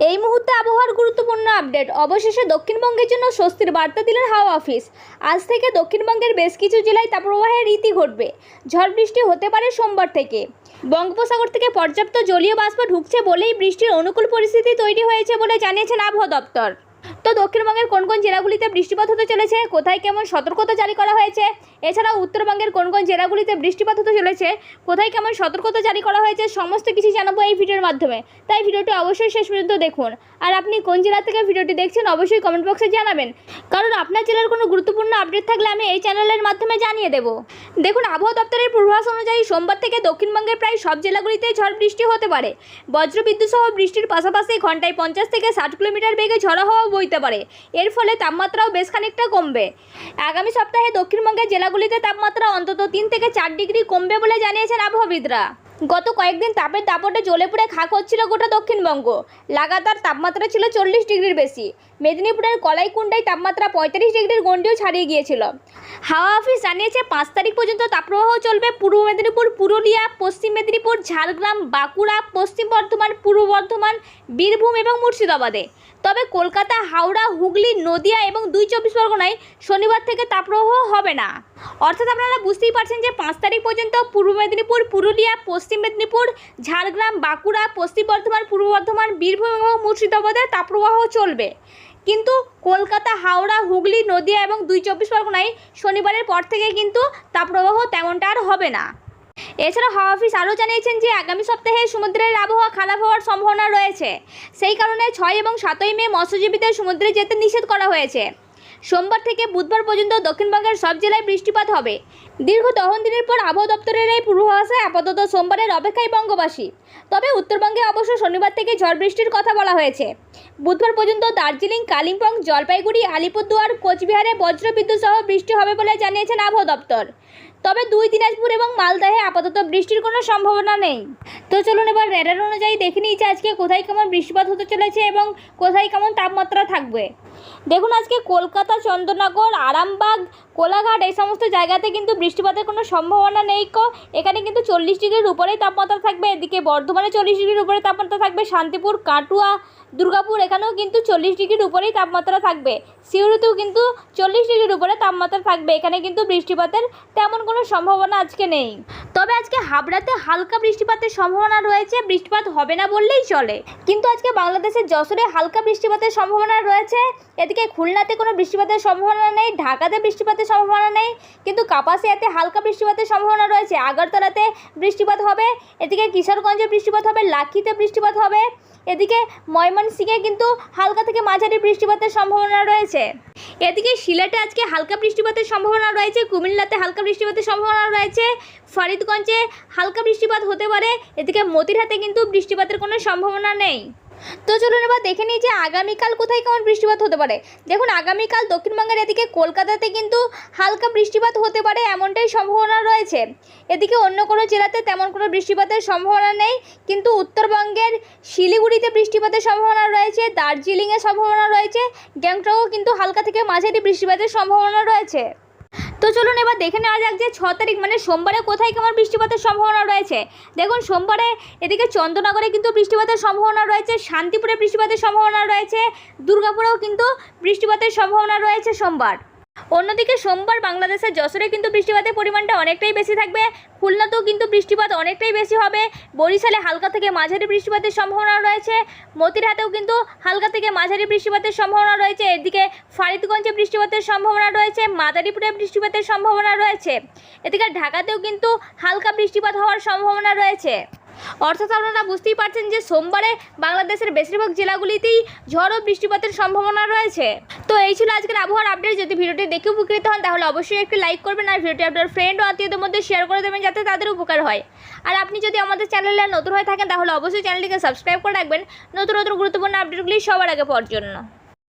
এই মুহূর্তে আবহাওয়ার গুরুত্বপূর্ণ আপডেট। অবশেষে দক্ষিণবঙ্গের জন্য স্বস্তির বার্তা দিলেন হাওয়া অফিস। আজ থেকে দক্ষিণবঙ্গের বেশ কিছু জেলায় তাপপ্রবাহের রীতি ঘটবে। ঝড় বৃষ্টি হতে পারে সোমবার থেকে। বঙ্গোপসাগর থেকে পর্যাপ্ত জলীয় বাষ্প ঢুকছে বলেই বৃষ্টির অনুকূল পরিস্থিতি তৈরি হয়েছে বলে জানিয়েছেন আবহাওয়া দপ্তর। তো দক্ষিণবঙ্গের কোন কোন জেলাগুলিতে বৃষ্টিপাত হতে চলেছে? কোথায় কেমন সতর্কতা জারি করা হয়েছে? এছাড়াও উত্তরবঙ্গের কোন কোন জেলাগুলিতে বৃষ্টিপাত হতে চলেছে? কোথায় কেমন সতর্কতা জারি করা হয়েছে? সমস্ত কিছু জানাব এই ভিডিওর মাধ্যমে। তাই ভিডিওটি অবশ্যই শেষ পর্যন্ত দেখুন। আর আপনি কোন জেলা থেকে ভিডিওটি দেখছেন, অবশ্যই কমেন্ট বক্সে জানাবেন। কারণ আপনার জেলার কোনো গুরুত্বপূর্ণ আপডেট থাকলে আমি এই চ্যানেলের মাধ্যমে জানিয়ে দেব। দেখুন, আবহাওয়া দপ্তরের পূর্বাভাস অনুযায়ী সোমবার থেকে দক্ষিণবঙ্গের প্রায় সব জেলাগুলিতে ঝড় বৃষ্টি হতে পারে। বজ্রবিদ্যুৎ সহ বৃষ্টির পাশাপাশি ঘন্টায় পঞ্চাশ থেকে ষাট কিলোমিটার বেগে ঝড়ো হওয়া বইতে পারে। এর ফলে তাপমাত্রাও বেশ খানিকটা কমবে। আগামী সপ্তাহে দক্ষিণবঙ্গের জেলাগুলিতে তাপমাত্রা অন্তত তিন থেকে চার ডিগ্রি কমবে বলে জানিয়েছেন আবহাওয়াবিদরা। গত কয়েকদিন তাপের দাপটে জ্বলে পুড়ে খাক হচ্ছিল গোটা দক্ষিণবঙ্গ। লাগাতার তাপমাত্রা ছিল চল্লিশ ডিগ্রির বেশি। মেদিনীপুরের কলাইকুণ্ডায় তাপমাত্রা পঁয়তাল্লিশ ডিগ্রির গণ্ডিও ছাড়িয়ে গিয়েছিল। হাওয়া অফিস জানিয়েছে, পাঁচ তারিখ পর্যন্ত তাপপ্রবাহ চলবে পূর্ব মেদিনীপুর, পুরুলিয়া, পশ্চিম মেদিনীপুর, ঝাড়গ্রাম, বাঁকুড়া, পশ্চিম বর্ধমান, পূর্ব বর্ধমান, বীরভূম এবং মুর্শিদাবাদে। তবে কলকাতা, হাওড়া, হুগলি, নদিয়া এবং দুই চব্বিশ পরগনায় শনিবার থেকে তাপপ্রবাহ হবে না। অর্থাৎ আপনারা বুঝতেই পারছেন যে পাঁচ তারিখ পর্যন্ত পূর্ব মেদিনীপুর, পুরুলিয়া, পশ্চিম মেদিনীপুর, ঝাড়গ্রাম, বাঁকুড়া, পশ্চিম বর্ধমান, পূর্ব বর্ধমান, বীরভূম এবং মুর্শিদাবাদে তাপপ্রবাহ চলবে। কিন্তু কলকাতা, হাওড়া, হুগলি, নদিয়া এবং দুই চব্বিশ পরগনায় শনিবারের পর থেকে কিন্তু তাপপ্রবাহ তেমনটা আর হবে না। এছাড়া হাওয়া অফিস আরও জানিয়েছেন যে আগামী সপ্তাহে সমুদ্রের আবহাওয়া খারাপ হওয়ার সম্ভাবনা রয়েছে। সেই কারণে ছয় এবং সাতই মে মৎস্যজীবীদের সমুদ্রে যেতে নিষেধ করা হয়েছে। সোমবার থেকে বুধবার পর্যন্ত দক্ষিণবঙ্গের সব জেলায় বৃষ্টিপাত হবে। দীর্ঘ দহন দিনের পর আবহাওয়া দপ্তরের এই পূর্বাভাসে আপাতত সোমবারের অপেক্ষায় বঙ্গবাসী। তবে উত্তরবঙ্গে অবশ্য শনিবার থেকে ঝড় বৃষ্টির কথা বলা হয়েছে। বুধবার পর্যন্ত দার্জিলিং, কালিম্পং, জলপাইগুড়ি, আলিপুরদুয়ার, কোচবিহারে বজ্রবিদ্যুৎ সহ বৃষ্টি হবে বলে জানিয়েছেন আবহাওয়া দপ্তর। তবে দুই, দিনাজপুর এবং মালদাহে আপাতত বৃষ্টির কোনো সম্ভাবনা নেই। তো চলুন এবার রেডার অনুযায়ী দেখে নিয়েছি আজকে কোথায় কেমন বৃষ্টিপাত হতে চলেছে এবং কোথায় কেমন তাপমাত্রা থাকবে। দেখুন, আজকে কলকাতা চন্দ্রনগর আরামবাগ, কোলাঘাট, এই সমস্ত জায়গাতে কিন্তু বৃষ্টিপাতের কোনো সম্ভাবনা নেই কো। এখানে কিন্তু চল্লিশ ডিগ্রির উপরেই তাপমাত্রা থাকবে। এদিকে বর্ধমানে চল্লিশ ডিগ্রির উপরে তাপমাত্রা থাকবে। শান্তিপুর, কাটুয়া, দুর্গাপুর, এখানেও কিন্তু চল্লিশ ডিগ্রির উপরেই তাপমাত্রা থাকবে। সিউড়িতেও কিন্তু চল্লিশ ডিগ্রির উপরে তাপমাত্রা থাকবে। এখানে কিন্তু বৃষ্টিপাতের তেমন কোনো সম্ভাবনা আজকে নেই। তবে আজকে হাবড়াতে হালকা বৃষ্টিপাতের সম্ভাবনা রয়েছে। বৃষ্টিপাত হবে না বললেই চলে। কিন্তু আজকে বাংলাদেশের যশোরে হালকা বৃষ্টিপাতের সম্ভাবনা রয়েছে। এদিকে খুলনাতে কোনো বৃষ্টিপাতের সম্ভাবনা নেই, ঢাকাতে বৃষ্টিপাতের সম্ভাবনা নেই, কিন্তু কাপাসিয়াতে হালকা বৃষ্টিপাতের সম্ভাবনা রয়েছে। আগরতলাতে বৃষ্টিপাত হবে, এদিকে কিশোরগঞ্জে বৃষ্টিপাত হবে, লাক্ষিতে বৃষ্টিপাত হবে, এদিকে ময়মনসিংহে কিন্তু হালকা থেকে মাঝারি বৃষ্টিপাতের সম্ভাবনা রয়েছে। এদিকে সিলেটে আজকে হালকা বৃষ্টিপাতের সম্ভাবনা রয়েছে, কুমিল্লাতে হালকা বৃষ্টিপাতের সম্ভাবনা রয়েছে, ফরিদগঞ্জে হালকা বৃষ্টিপাত হতে পারে, এদিকে মতিরহাতে কিন্তু বৃষ্টিপাতের কোনো সম্ভাবনা নেই। তো চলুন এবার দেখে নিই যে আগামীকাল কোথায় কেমন বৃষ্টিপাত হতে পারে। দেখুন, আগামীকাল দক্ষিণবঙ্গের এদিকে কলকাতাতে কিন্তু হালকা বৃষ্টিপাত হতে পারে এমনটাই সম্ভাবনা রয়েছে। এদিকে অন্য কোনো জেলাতে তেমন কোনো বৃষ্টিপাতের সম্ভাবনা নেই, কিন্তু উত্তরবঙ্গের শিলিগুড়িতে বৃষ্টিপাতের সম্ভাবনা রয়েছে দার্জিলিংয়ের সম্ভাবনা রয়েছে, গ্যাংটকও কিন্তু হালকা থেকে মাঝারি বৃষ্টিপাতের সম্ভাবনা রয়েছে। তো চলুন এবার দেখে নেওয়া যাক যে ছ তারিখ মানে সোমবারে কোথায় কেমন বৃষ্টিপাতের সম্ভাবনা রয়েছে। দেখুন, সোমবারে এদিকে চন্দ্রনগরে কিন্তু বৃষ্টিপাতের সম্ভাবনা রয়েছে, শান্তিপুরে বৃষ্টিপাতের সম্ভাবনা রয়েছে, দুর্গাপুরেও কিন্তু বৃষ্টিপাতের সম্ভাবনা রয়েছে সোমবার। অন্যদিকে সোমবার বাংলাদেশের যশোরে কিন্তু বৃষ্টিপাতের পরিমাণটা অনেকটাই বেশি থাকবে। খুলনাতেও কিন্তু বৃষ্টিপাত অনেকটাই বেশি হবে। বরিশালে হালকা থেকে মাঝারি বৃষ্টিপাতের সম্ভাবনা রয়েছে। মতিরহাটেও কিন্তু হালকা থেকে মাঝারি বৃষ্টিপাতের সম্ভাবনা রয়েছে। এদিকে ফারিদগঞ্জে বৃষ্টিপাতের সম্ভাবনা রয়েছে। মাদারীপুরে বৃষ্টিপাতের সম্ভাবনা রয়েছে। এদিকে ঢাকাতেও কিন্তু হালকা বৃষ্টিপাত হওয়ার সম্ভাবনা রয়েছে। অর্থাৎ আপনারা বুঝতেই পারছেন যে সোমবারে বাংলাদেশের বেশিরভাগ জেলাগুলিতেই ঝড় ও বৃষ্টিপাতের সম্ভাবনা রয়েছে। তো এই ছিল আজকের আবহাওয়ার আপডেট যদি ভিডিওটি দেখে উপকৃত হন, তাহলে অবশ্যই একটি লাইক করবেন আর ভিডিওটি আপনার ফ্রেন্ড ও আত্মীয়দের মধ্যে শেয়ার করে দেবেন যাতে তাদের উপকার হয়। আর আপনি যদি আমাদের চ্যানেলে নতুন হয়ে থাকেন, তাহলে অবশ্যই চ্যানেলটিকে সাবস্ক্রাইব করে রাখবেন। নতুন নতুন গুরুত্বপূর্ণ আপডেটগুলি সবার আগে পাওয়ার জন্য।